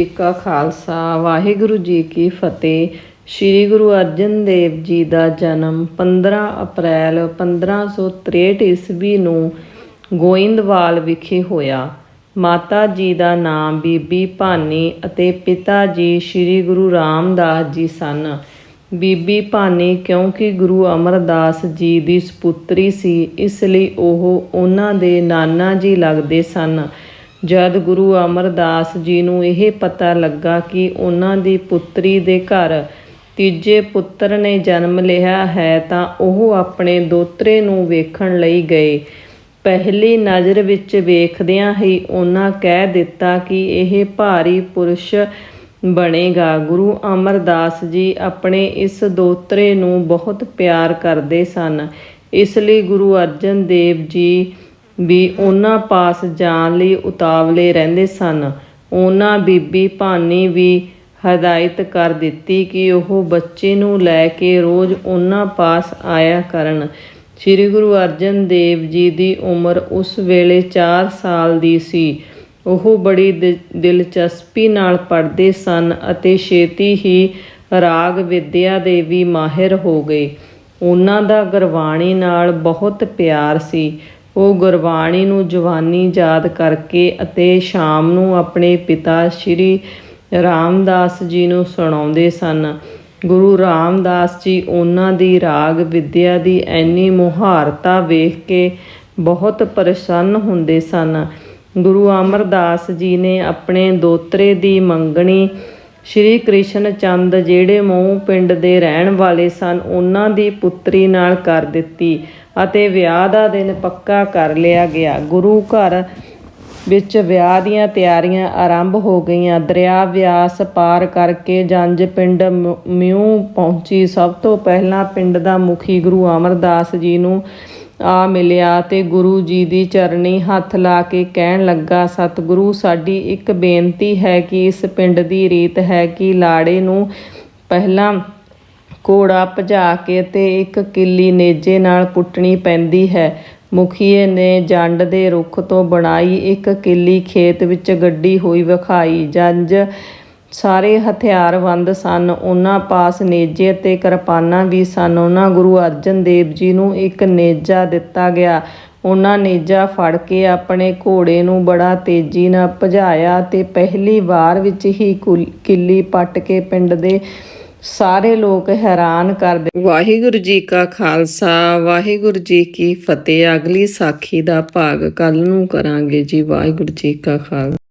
ਜੀ ਕਾ ਖਾਲਸਾ, ਵਾਹਿਗੁਰੂ ਜੀ ਕੀ ਫਤਿਹ। ਸ੍ਰੀ ਗੁਰੂ ਅਰਜਨ ਦੇਵ ਜੀ ਦਾ ਜਨਮ 15 ਅਪ੍ਰੈਲ 1563 ਈਸਵੀ ਨੂੰ ਗੋਇੰਦਵਾਲ ਵਿਖੇ ਹੋਇਆ। ਮਾਤਾ ਜੀ ਦਾ ਨਾਮ ਬੀਬੀ ਭਾਨੀ ਅਤੇ ਪਿਤਾ ਜੀ ਸ੍ਰੀ ਗੁਰੂ ਰਾਮਦਾਸ ਜੀ ਸਨ। ਬੀਬੀ ਭਾਨੀ ਕਿਉਂਕਿ ਗੁਰੂ ਅਮਰਦਾਸ ਜੀ ਦੀ ਸੁਪੁੱਤਰੀ ਸੀ, ਇਸ ਲਈ ਉਹ ਉਹਨਾਂ ਦੇ ਨਾਨਾ ਜੀ ਲੱਗਦੇ ਸਨ। ਜਦ ਗੁਰੂ ਅਮਰਦਾਸ ਜੀ ਨੂੰ ਇਹ ਪਤਾ ਲੱਗਾ ਕਿ ਉਹਨਾਂ ਦੀ ਪੁੱਤਰੀ ਦੇ ਘਰ ਤੀਜੇ ਪੁੱਤਰ ਨੇ ਜਨਮ ਲਿਆ ਹੈ ਤਾਂ ਉਹ ਆਪਣੇ ਦੋਤਰੇ ਨੂੰ ਵੇਖਣ ਲਈ ਗਏ। ਪਹਿਲੀ ਨਜ਼ਰ ਵਿੱਚ ਵੇਖਦਿਆਂ ਹੀ ਉਹਨਾਂ ਕਹਿ ਦਿੱਤਾ ਕਿ ਇਹ ਭਾਰੀ ਪੁਰਸ਼ ਬਣੇਗਾ। ਗੁਰੂ ਅਮਰਦਾਸ ਜੀ ਆਪਣੇ ਇਸ ਦੋਤਰੇ ਨੂੰ ਬਹੁਤ ਪਿਆਰ ਕਰਦੇ ਸਨ। ਇਸ ਲਈ ਗੁਰੂ ਅਰਜਨ ਦੇਵ ਜੀ ਵੀ ਉਹਨਾਂ ਪਾਸ ਜਾਣ ਲਈ ਉਤਾਵਲੇ ਰਹਿੰਦੇ ਸਨ। ਉਹਨਾਂ ਬੀਬੀ ਭਾਨੀ ਵੀ ਹਦਾਇਤ ਕਰ ਦਿੱਤੀ ਕਿ ਉਹ ਬੱਚੇ ਨੂੰ ਲੈ ਕੇ ਰੋਜ਼ ਉਹਨਾਂ ਪਾਸ ਆਇਆ ਕਰਨ। ਸ੍ਰੀ ਗੁਰੂ ਅਰਜਨ ਦੇਵ ਜੀ ਦੀ ਉਮਰ ਉਸ ਵੇਲੇ 4 ਸਾਲ ਦੀ ਸੀ। ਉਹ ਬੜੀ ਦਿ- ਦਿਲਚਸਪੀ ਨਾਲ ਪੜ੍ਹਦੇ ਸਨ ਅਤੇ ਛੇਤੀ ਹੀ ਰਾਗ ਵਿਦਿਆ ਦੇ ਵੀ ਮਾਹਿਰ ਹੋ ਗਏ। ਉਹਨਾਂ ਦਾ ਗੁਰਬਾਣੀ ਨਾਲ ਬਹੁਤ ਪਿਆਰ ਸੀ। ਉਹ ਗੁਰਬਾਣੀ ਨੂੰ ਜਵਾਨੀ ਯਾਦ ਕਰਕੇ ਅਤੇ ਸ਼ਾਮ ਨੂੰ ਆਪਣੇ ਪਿਤਾ ਸ੍ਰੀ ਰਾਮਦਾਸ ਜੀ ਨੂੰ ਸੁਣਾਉਂਦੇ ਸਨ। ਗੁਰੂ ਰਾਮਦਾਸ ਜੀ ਉਹਨਾਂ ਦੀ ਰਾਗ ਵਿਦਿਆ ਦੀ ਐਨੀ ਮੁਹਾਰਤਾ ਵੇਖ ਕੇ ਬਹੁਤ ਪ੍ਰਸੰਨ ਹੁੰਦੇ ਸਨ। ਗੁਰੂ ਅਮਰਦਾਸ ਜੀ ਨੇ ਆਪਣੇ ਦੋਤਰੇ ਦੀ ਮੰਗਣੀ ਸ਼੍ਰੀ ਕ੍ਰਿਸ਼ਨ ਚੰਦ ਜਿਹੜੇ ਮੂੰਹ ਪਿੰਡ ਦੇ ਰਹਿਣ ਵਾਲੇ ਸਨ, ਉਹਨਾਂ ਦੀ ਪੁੱਤਰੀ ਨਾਲ ਕਰ ਦਿੱਤੀ ਅਤੇ ਵਿਆਹ ਦਾ ਦਿਨ ਪੱਕਾ ਕਰ ਲਿਆ ਗਿਆ। ਗੁਰੂ ਘਰ ਵਿੱਚ ਵਿਆਹ ਦੀਆਂ ਤਿਆਰੀਆਂ ਆਰੰਭ ਹੋ ਗਈਆਂ। ਦਰਿਆ ਵਿਆਸ ਪਾਰ ਕਰਕੇ ਜੰਜ ਪਿੰਡ ਮ- ਮਿਊ ਪਹੁੰਚੀ। ਸਭ ਤੋਂ ਪਹਿਲਾਂ ਪਿੰਡ ਦਾ ਮੁਖੀ ਗੁਰੂ ਅਮਰਦਾਸ ਜੀ ਨੂੰ ਆ ਮਿਲਿਆ ਤੇ ਗੁਰੂ ਜੀ ਦੀ ਚਰਣੀ ਹੱਥ ਲਾ ਕੇ ਕਹਿਣ ਲੱਗਾ, ਸਤਿਗੁਰੂ, ਸਾਡੀ ਇੱਕ ਬੇਨਤੀ ਹੈ ਕਿ ਇਸ ਪਿੰਡ ਦੀ ਰੀਤ ਹੈ ਕਿ ਲਾੜੇ ਨੂੰ ਪਹਿਲਾਂ ਘੋੜਾ ਭਜਾ ਕੇ ਤੇ ਇੱਕ ਕਿੱਲੀ ਨੇਜੇ ਨਾਲ ਪੁੱਟਣੀ ਪੈਂਦੀ ਹੈ। ਮੁਖੀਏ ਨੇ ਜੰਡ ਦੇ ਰੁੱਖ ਤੋਂ ਬਣਾਈ ਇੱਕ ਕਿੱਲੀ ਖੇਤ ਵਿੱਚ ਗੱਡੀ ਹੋਈ ਵਿਖਾਈ। ਜੰਜ ਸਾਰੇ ਹਥਿਆਰਬੰਦ ਸਨ। ਉਹਨਾਂ ਪਾਸ ਨੇਜੇ ਅਤੇ ਕਿਰਪਾਨਾਂ ਵੀ ਸਨ। ਉਹਨਾਂ ਗੁਰੂ ਅਰਜਨ ਦੇਵ ਜੀ ਨੂੰ ਇੱਕ ਨੇਜਾ ਦਿੱਤਾ ਗਿਆ। ਉਹਨਾਂ ਨੇਜਾ ਫੜ ਕੇ ਆਪਣੇ ਘੋੜੇ ਨੂੰ ਬੜਾ ਤੇਜ਼ੀ ਨਾਲ ਭਜਾਇਆ ਤੇ ਪਹਿਲੀ ਵਾਰ ਵਿੱਚ ਹੀ ਕੁਲ- ਕਿੱਲੀ ਪੱਟ ਕੇ ਪਿੰਡ ਦੇ ਸਾਰੇ ਲੋਕ ਹੈਰਾਨ ਕਰਦੇ ਵਾਹਿਗੁਰੂ ਜੀ ਕਾ ਖਾਲਸਾ, ਵਾਹਿਗੁਰੂ ਜੀ ਕੀ ਫਤਿਹ। ਅਗਲੀ ਸਾਖੀ ਦਾ ਭਾਗ ਕੱਲ ਨੂੰ ਕਰਾਂਗੇ ਜੀ। ਵਾਹਿਗੁਰੂ ਜੀ ਕਾ ਖਾਲਸਾ।